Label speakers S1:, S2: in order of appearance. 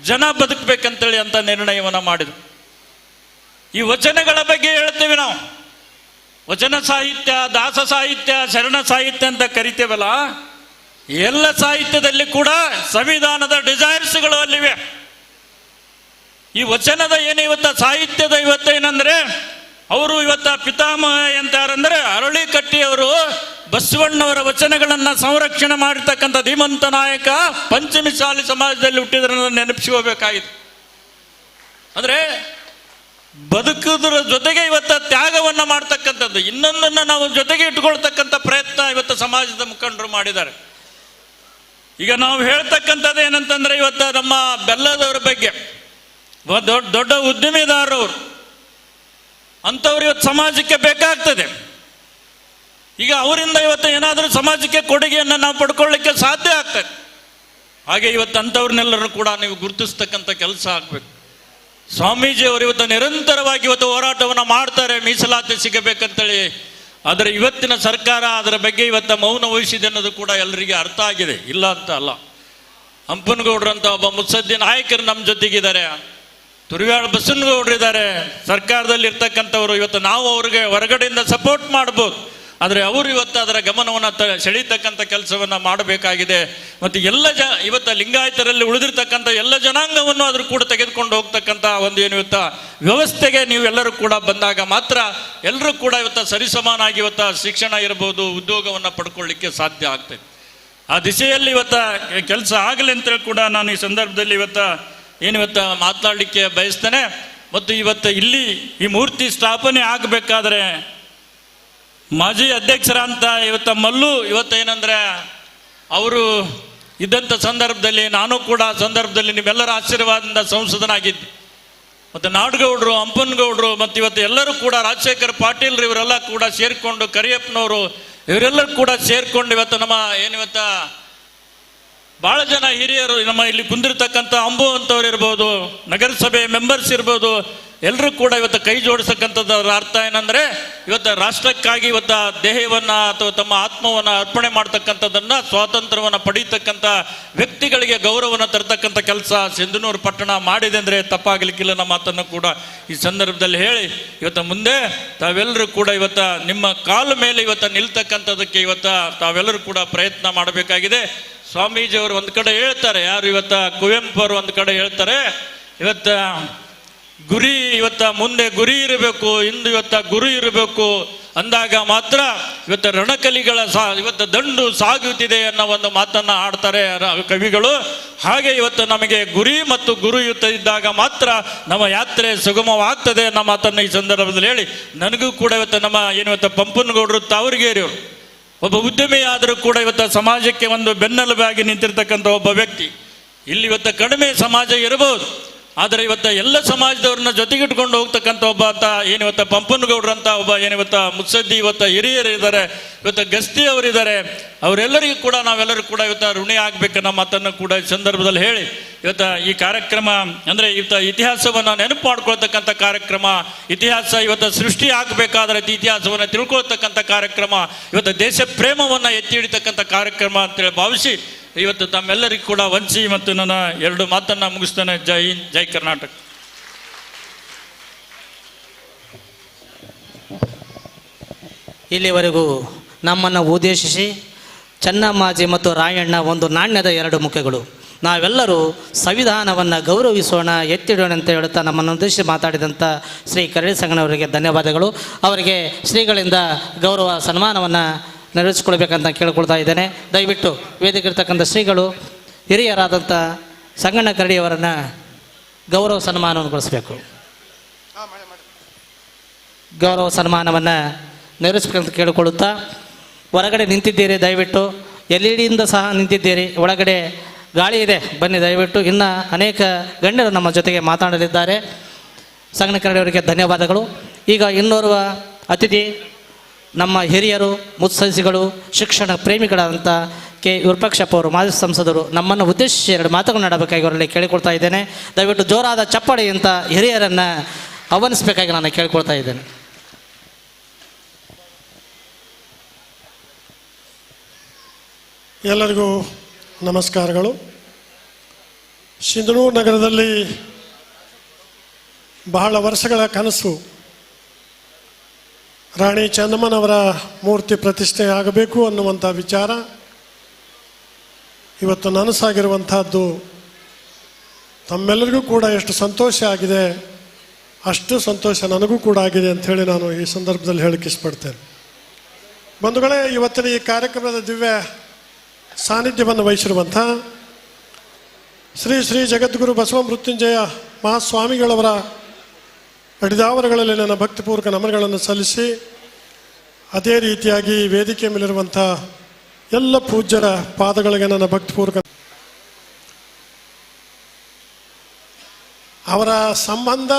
S1: ಜನ ಬದುಕಬೇಕಂತೇಳಿ ಅಂತ ನಿರ್ಣಯವನ್ನು ಮಾಡಿದ್ರು. ಈ ವಚನಗಳ ಬಗ್ಗೆ ಹೇಳ್ತೇವೆ ನಾವು. ವಚನ ಸಾಹಿತ್ಯ, ದಾಸ ಸಾಹಿತ್ಯ, ಶರಣ ಸಾಹಿತ್ಯ ಅಂತ ಕರಿತೇವಲ್ಲ, ಎಲ್ಲ ಸಾಹಿತ್ಯದಲ್ಲಿ ಕೂಡ ಸಂವಿಧಾನದ ಡಿಸೈರ್ಸ್ಗಳು ಅಲ್ಲಿವೆ. ಈ ವಚನದ ಏನು ಇವತ್ತ, ಸಾಹಿತ್ಯದ ಇವತ್ತೇನಂದ್ರೆ ಅವರು ಇವತ್ತ ಪಿತಾಮಹ ಎಂತಾರಂದ್ರೆ ಅರಳಿ ಕಟ್ಟಿಯವರು ಬಸವಣ್ಣವರ ವಚನಗಳನ್ನ ಸಂರಕ್ಷಣೆ ಮಾಡಿರ್ತಕ್ಕಂಥ ಧೀಮಂತ ನಾಯಕ ಪಂಚಮಿ ಶಾಲಿ ಸಮಾಜದಲ್ಲಿ ಹುಟ್ಟಿದ್ರನ್ನ ನೆನಪಿಸ್ಕೋಬೇಕಾಯಿತು ಅಂದ್ರೆ ಬದುಕುದ್ರ ಜೊತೆಗೆ ಇವತ್ತ ತ್ಯಾಗವನ್ನ ಮಾಡ್ತಕ್ಕಂಥದ್ದು. ಇನ್ನೊಂದನ್ನ ನಾವು ಜೊತೆಗೆ ಇಟ್ಕೊಳ್ತಕ್ಕಂಥ ಪ್ರಯತ್ನ ಇವತ್ತು ಸಮಾಜದ ಮುಖಂಡರು ಮಾಡಿದ್ದಾರೆ. ಈಗ ನಾವು ಹೇಳ್ತಕ್ಕಂಥದ್ದು ಏನಂತಂದ್ರೆ ಇವತ್ತು ನಮ್ಮ ಬೆಲ್ಲದವರ ಬಗ್ಗೆ. ದೊಡ್ಡ ದೊಡ್ಡ ಉದ್ಯಮಿದಾರರು ಅಂಥವ್ರು ಇವತ್ತು ಸಮಾಜಕ್ಕೆ ಬೇಕಾಗ್ತದೆ. ಈಗ ಅವರಿಂದ ಇವತ್ತು ಏನಾದರೂ ಸಮಾಜಕ್ಕೆ ಕೊಡುಗೆಯನ್ನು ನಾವು ಪಡ್ಕೊಳ್ಳಿಕ್ಕೆ ಸಾಧ್ಯ ಆಗ್ತದೆ. ಹಾಗೆ ಇವತ್ತು ಅಂಥವ್ರನ್ನೆಲ್ಲರೂ ಕೂಡ ನೀವು ಗುರುತಿಸ್ತಕ್ಕಂಥ ಕೆಲಸ ಆಗಬೇಕು. ಸ್ವಾಮೀಜಿ ಅವರು ಇವತ್ತು ನಿರಂತರವಾಗಿ ಇವತ್ತು ಹೋರಾಟವನ್ನು ಮಾಡ್ತಾರೆ, ಮೀಸಲಾತಿ ಸಿಗಬೇಕಂತೇಳಿ. ಆದರೆ ಇವತ್ತಿನ ಸರ್ಕಾರ ಅದರ ಬಗ್ಗೆ ಇವತ್ತು ಮೌನ ವಹಿಸಿದೆ ಅನ್ನೋದು ಕೂಡ ಎಲ್ಲರಿಗೆ ಅರ್ಥ ಆಗಿದೆ. ಇಲ್ಲ ಅಂತ ಅಲ್ಲ. ಹಂಪನಗೌಡ್ರಂತ ಒಬ್ಬ ಮುತ್ಸದ್ದಿ ನಾಯಕರು ನಮ್ಮ ಜೊತೆಗಿದ್ದಾರೆ. ಬಸವನಗೌಡರು ಇದ್ದಾರೆ ಸರ್ಕಾರದಲ್ಲಿ ಇರ್ತಕ್ಕಂಥವ್ರು ಇವತ್ತು ನಾವು ಅವ್ರಿಗೆ ಹೊರಗಡೆಯಿಂದ ಸಪೋರ್ಟ್ ಮಾಡ್ಬೋದು. ಆದರೆ ಅವರು ಇವತ್ತು ಅದರ ಗಮನವನ್ನು ತ ಸೆಳೀತಕ್ಕಂಥ ಕೆಲಸವನ್ನು ಮಾಡಬೇಕಾಗಿದೆ. ಮತ್ತು ಎಲ್ಲ ಜ, ಇವತ್ತು ಲಿಂಗಾಯತರಲ್ಲಿ ಉಳಿದಿರ್ತಕ್ಕಂಥ ಎಲ್ಲ ಜನಾಂಗವನ್ನು ಅದ್ರ ಕೂಡ ತೆಗೆದುಕೊಂಡು ಹೋಗ್ತಕ್ಕಂಥ ಒಂದು ಏನು ಇವತ್ತು ವ್ಯವಸ್ಥೆಗೆ ನೀವು ಎಲ್ಲರೂ ಕೂಡ ಬಂದಾಗ ಮಾತ್ರ ಎಲ್ಲರೂ ಕೂಡ ಇವತ್ತು ಸರಿಸಮಾನಾಗಿ ಇವತ್ತು ಶಿಕ್ಷಣ ಇರಬಹುದು ಉದ್ಯೋಗವನ್ನು ಪಡ್ಕೊಳ್ಳಿಕ್ಕೆ ಸಾಧ್ಯ ಆಗ್ತದೆ ಆ ದಿಶೆಯಲ್ಲಿ ಇವತ್ತ ಕೆಲಸ ಆಗಲಿ ಅಂತೇಳಿ ಕೂಡ ನಾನು ಈ ಸಂದರ್ಭದಲ್ಲಿ ಇವತ್ತ ಏನು ಇವತ್ತ ಮಾತನಾಡಲಿಕ್ಕೆ ಬಯಸ್ತೇನೆ. ಮತ್ತು ಇವತ್ತು ಇಲ್ಲಿ ಈ ಮೂರ್ತಿ ಸ್ಥಾಪನೆ ಆಗಬೇಕಾದ್ರೆ ಮಾಜಿ ಅಧ್ಯಕ್ಷರ ಅಂತ ಇವತ್ತ ಮಲ್ಲು, ಇವತ್ತೇನಂದ್ರೆ ಅವರು ಇದ್ದಂಥ ಸಂದರ್ಭದಲ್ಲಿ, ನಾನು ಕೂಡ ಸಂದರ್ಭದಲ್ಲಿ ನಿಮ್ಮೆಲ್ಲರ ಆಶೀರ್ವಾದದಿಂದ ಸಂಸದನಾಗಿದ್ದೆ. ಮತ್ತು ನಾಡಗೌಡರು ಗೌಡ್ರು ಮತ್ತು ಇವತ್ತು ಎಲ್ಲರೂ ಕೂಡ ರಾಜಶೇಖರ್ ಪಾಟೀಲ್ ಇವರೆಲ್ಲ ಕೂಡ ಸೇರಿಕೊಂಡು, ಕರಿಯಪ್ಪನವರು ಇವರೆಲ್ಲರೂ ಕೂಡ ಸೇರಿಕೊಂಡು ಇವತ್ತು ನಮ್ಮ ಏನಿವತ್ತ ಭಾಳ ಜನ ಹಿರಿಯರು ನಮ್ಮ ಇಲ್ಲಿ ಕುಂದಿರ್ತಕ್ಕಂಥ ಅಂಬು ಅಂತವ್ರು ಇರ್ಬೋದು, ನಗರಸಭೆ ಮೆಂಬರ್ಸ್ ಇರ್ಬೋದು ಎಲ್ಲರೂ ಕೂಡ ಇವತ್ತು ಕೈ ಜೋಡಿಸಕ್ಕಂಥದ್ದರ ಅರ್ಥ ಏನಂದ್ರೆ ಇವತ್ತು ರಾಷ್ಟ್ರಕ್ಕಾಗಿ ಇವತ್ತು ದೇಹವನ್ನು ಅಥವಾ ತಮ್ಮ ಆತ್ಮವನ್ನು ಅರ್ಪಣೆ ಮಾಡ್ತಕ್ಕಂಥದ್ದನ್ನ, ಸ್ವಾತಂತ್ರ್ಯವನ್ನು ಪಡೀತಕ್ಕಂಥ ವ್ಯಕ್ತಿಗಳಿಗೆ ಗೌರವವನ್ನು ತರ್ತಕ್ಕಂಥ ಕೆಲಸ ಸಿಂಧನೂರು ಪಟ್ಟಣ ಮಾಡಿದೆ ಅಂದರೆ ತಪ್ಪಾಗಲಿಕ್ಕಿಲ್ಲ ನಮ್ಮ ಮಾತನ್ನು ಕೂಡ ಈ ಸಂದರ್ಭದಲ್ಲಿ ಹೇಳಿ. ಇವತ್ತು ಮುಂದೆ ತಾವೆಲ್ಲರೂ ಕೂಡ ಇವತ್ತು ನಿಮ್ಮ ಕಾಲು ಮೇಲೆ ಇವತ್ತು ನಿಲ್ತಕ್ಕಂಥದ್ದಕ್ಕೆ ಇವತ್ತು ತಾವೆಲ್ಲರೂ ಕೂಡ ಪ್ರಯತ್ನ ಮಾಡಬೇಕಾಗಿದೆ. ಸ್ವಾಮೀಜಿ ಅವರು ಒಂದು ಕಡೆ ಹೇಳ್ತಾರೆ, ಯಾರು ಇವತ್ತು ಕುವೆಂಪು ಅವರು ಒಂದು ಕಡೆ ಹೇಳ್ತಾರೆ, ಇವತ್ತ ಗುರಿ ಇವತ್ತ ಮುಂದೆ ಗುರಿ ಇರಬೇಕು, ಇಂದು ಇವತ್ತ ಗುರು ಇರಬೇಕು ಅಂದಾಗ ಮಾತ್ರ ಇವತ್ತ ರಣಕಲಿಗಳ ಸಾ, ಇವತ್ತು ದಂಡು ಸಾಗುತ್ತಿದೆ ಅನ್ನೋ ಒಂದು ಮಾತನ್ನ ಆಡ್ತಾರೆ ಕವಿಗಳು. ಹಾಗೆ ಇವತ್ತು ನಮಗೆ ಗುರಿ ಮತ್ತು ಗುರು ಇದ್ದಾಗ ಮಾತ್ರ ನಮ್ಮ ಯಾತ್ರೆ ಸುಗಮವಾಗ್ತದೆ ಅನ್ನೋ ಮಾತನ್ನು ಈ ಸಂದರ್ಭದಲ್ಲಿ ಹೇಳಿ. ನನಗೂ ಕೂಡ ಇವತ್ತು ನಮ್ಮ ಏನು ಇವತ್ತು ಪಂಪನಗೌಡರು ತಾವರಿಗೇರಿಯವರು. ಒಬ್ಬ ಉದ್ಯಮಿಯಾದರೂ ಕೂಡ ಇವತ್ತು ಸಮಾಜಕ್ಕೆ ಒಂದು ಬೆನ್ನೆಲುಬಾಗಿ ನಿಂತಿರ್ತಕ್ಕಂಥ ಒಬ್ಬ ವ್ಯಕ್ತಿ. ಇಲ್ಲಿ ಇವತ್ತು ಕಡಿಮೆ ಸಮಾಜ ಇರಬಹುದು. ಆದರೆ ಇವತ್ತ ಎಲ್ಲ ಸಮಾಜದವ್ರನ್ನ ಜೊತೆಗಿಟ್ಕೊಂಡು ಹೋಗ್ತಕ್ಕಂಥ ಒಬ್ಬ ಅಂತ ಏನಿವತ್ತ ಪಂಪನಗೌಡ್ರಂತ ಒಬ್ಬ ಏನಿವತ್ತ ಮುತ್ಸದ್ದಿ, ಇವತ್ತ ಹಿರಿಯರು ಇದ್ದಾರೆ, ಇವತ್ತು ಗಸ್ತಿ ಅವರಿದ್ದಾರೆ, ಅವರೆಲ್ಲರಿಗೂ ಕೂಡ ನಾವೆಲ್ಲರೂ ಕೂಡ ಇವತ್ತು ಋಣಿ ಆಗ್ಬೇಕನ್ನೋ ಮಾತನ್ನು ಕೂಡ ಈ ಸಂದರ್ಭದಲ್ಲಿ ಹೇಳಿ, ಇವತ್ತು ಈ ಕಾರ್ಯಕ್ರಮ, ಅಂದರೆ ಇವತ್ತ ಇತಿಹಾಸವನ್ನು ನೆನಪು ಮಾಡ್ಕೊಳ್ತಕ್ಕಂಥ ಕಾರ್ಯಕ್ರಮ, ಇತಿಹಾಸ ಇವತ್ತು ಸೃಷ್ಟಿ ಆಗಬೇಕಾದ್ರೆ ಇತಿಹಾಸವನ್ನು ತಿಳ್ಕೊಳ್ತಕ್ಕಂಥ ಕಾರ್ಯಕ್ರಮ, ಇವತ್ತು ದೇಶ ಪ್ರೇಮವನ್ನು ಎತ್ತಿ ಹಿಡಿತಕ್ಕಂಥ ಕಾರ್ಯಕ್ರಮ ಅಂತೇಳಿ ಭಾವಿಸಿ ಇವತ್ತು ತಮ್ಮೆಲ್ಲರಿಗೂ ಕೂಡ ವಂಚಿ ಮತ್ತು ನನ್ನ ಎರಡು ಮಾತನ್ನು ಮುಗಿಸ್ತೇನೆ. ಜೈ ಹಿಂದ್, ಜೈ ಕರ್ನಾಟಕ.
S2: ಇಲ್ಲಿವರೆಗೂ ನಮ್ಮನ್ನು ಉದ್ದೇಶಿಸಿ ಚೆನ್ನಮ್ಮಾಜಿ ಮತ್ತು ರಾಯಣ್ಣ ಒಂದು ನಾಣ್ಯದ ಎರಡು ಮುಖಗಳು. ನಾವೆಲ್ಲರೂ ಸಂವಿಧಾನವನ್ನು ಗೌರವಿಸೋಣ, ಎತ್ತಿಡೋಣ ಅಂತ ಹೇಳುತ್ತಾ ನಮ್ಮನ್ನು ಉದ್ದೇಶಿಸಿ ಮಾತಾಡಿದಂಥ ಶ್ರೀ ಕರಡಿ ಸಂಗನವರಿಗೆ ಧನ್ಯವಾದಗಳು. ಅವರಿಗೆ ಶ್ರೀಗಳಿಂದ ಗೌರವ ಸನ್ಮಾನವನ್ನು ನೆರವೇರಿಸಿಕೊಳ್ಬೇಕಂತ ಕೇಳ್ಕೊಳ್ತಾ ಇದ್ದೇನೆ. ದಯವಿಟ್ಟು ವೇದಿಕೆ ಇರ್ತಕ್ಕಂಥ ಶ್ರೀಗಳು, ಹಿರಿಯರಾದಂಥ ಸಂಗಣ್ಣ ಕರಡಿಯವರನ್ನು ಗೌರವ ಸನ್ಮಾನವನ್ನು ಗೊಳಿಸಬೇಕು ಗೌರವ ಸನ್ಮಾನವನ್ನು ನೆರವೇರಿಸ್ಬೇಕಂತ ಕೇಳಿಕೊಳ್ಳುತ್ತಾ ಹೊರಗಡೆ ನಿಂತಿದ್ದೀರಿ ದಯವಿಟ್ಟು. ಎಲ್ ಇ ಡಿಯಿಂದ ಸಹ ನಿಂತಿದ್ದೀರಿ. ಒಳಗಡೆ ಗಾಳಿ ಇದೆ. ಬನ್ನಿ ದಯವಿಟ್ಟು. ಇನ್ನು ಅನೇಕ ಗಣ್ಯರು ನಮ್ಮ ಜೊತೆಗೆ ಮಾತನಾಡಲಿದ್ದಾರೆ ಸಂಗಣ್ಣ ಕರಡಿಯವರಿಗೆ ಧನ್ಯವಾದಗಳು. ಈಗ ಇನ್ನೋರ್ವ ಅತಿಥಿ ನಮ್ಮ ಹಿರಿಯರು ಮುತ್ಸದ್ದಿಗಳು ಶಿಕ್ಷಣ ಪ್ರೇಮಿಗಳಾದಂಥ ಕೆ. ವಿರೂಪಾಕ್ಷಪ್ಪ ಅವರು, ಮಾಜಿ ಸಂಸದರು, ನಮ್ಮನ್ನು ಉದ್ದೇಶಿಸಿ ಎರಡು ಮಾತುಗಳನ್ನಾಡಬೇಕಾಗಿ ಅವರಲ್ಲಿ ಕೇಳಿಕೊಳ್ತಾ ಇದ್ದೇನೆ. ದಯವಿಟ್ಟು ಜೋರಾದ ಚಪ್ಪಾಳೆ ಅಂತ ಹಿರಿಯರನ್ನು ಆಹ್ವಾನಿಸಬೇಕಾಗಿ ನಾನು ಕೇಳಿಕೊಳ್ತಾ ಇದ್ದೇನೆ.
S3: ಎಲ್ಲರಿಗೂ ನಮಸ್ಕಾರಗಳು. ಸಿಂಧನೂರು ನಗರದಲ್ಲಿ ಬಹಳ ವರ್ಷಗಳ ಕನಸು ರಾಣಿ ಚಂದಮ್ಮನವರ ಮೂರ್ತಿ ಪ್ರತಿಷ್ಠೆ ಆಗಬೇಕು ಅನ್ನುವಂಥ ವಿಚಾರ. ಇವತ್ತು ನನಸಾಗಿರುವಂಥದ್ದು ತಮ್ಮೆಲ್ಲರಿಗೂ ಕೂಡ ಎಷ್ಟು ಸಂತೋಷ ಆಗಿದೆ, ಅಷ್ಟು ಸಂತೋಷ ನನಗೂ ಕೂಡ ಆಗಿದೆ ಅಂತ ಹೇಳಿ ನಾನು ಈ ಸಂದರ್ಭದಲ್ಲಿ ಹೇಳಕ್ಕೆ ಇಷ್ಟಪಡ್ತೇನೆ. ಬಂಧುಗಳೇ, ಇವತ್ತಿನ ಈ ಕಾರ್ಯಕ್ರಮದ ದಿವ್ಯ ಸಾನ್ನಿಧ್ಯವನ್ನು ವಹಿಸಿರುವಂಥ ಶ್ರೀ ಶ್ರೀ ಜಗದ್ಗುರು ಬಸವ ಮೃತ್ಯುಂಜಯ ಮಹಾಸ್ವಾಮಿಗಳವರ ಅಡಿದಾವರಗಳಲ್ಲಿ ನನ್ನ ಭಕ್ತಿಪೂರ್ವಕ ನಮನಗಳನ್ನು ಸಲ್ಲಿಸಿ ಅದೇ ರೀತಿಯಾಗಿ ವೇದಿಕೆ ಮೇಲಿರುವಂಥ ಎಲ್ಲ ಪೂಜ್ಯರ ಪಾದಗಳಿಗೆ ನನ್ನ ಭಕ್ತಿಪೂರ್ವಕ ಅವರ ಸಂಬಂಧ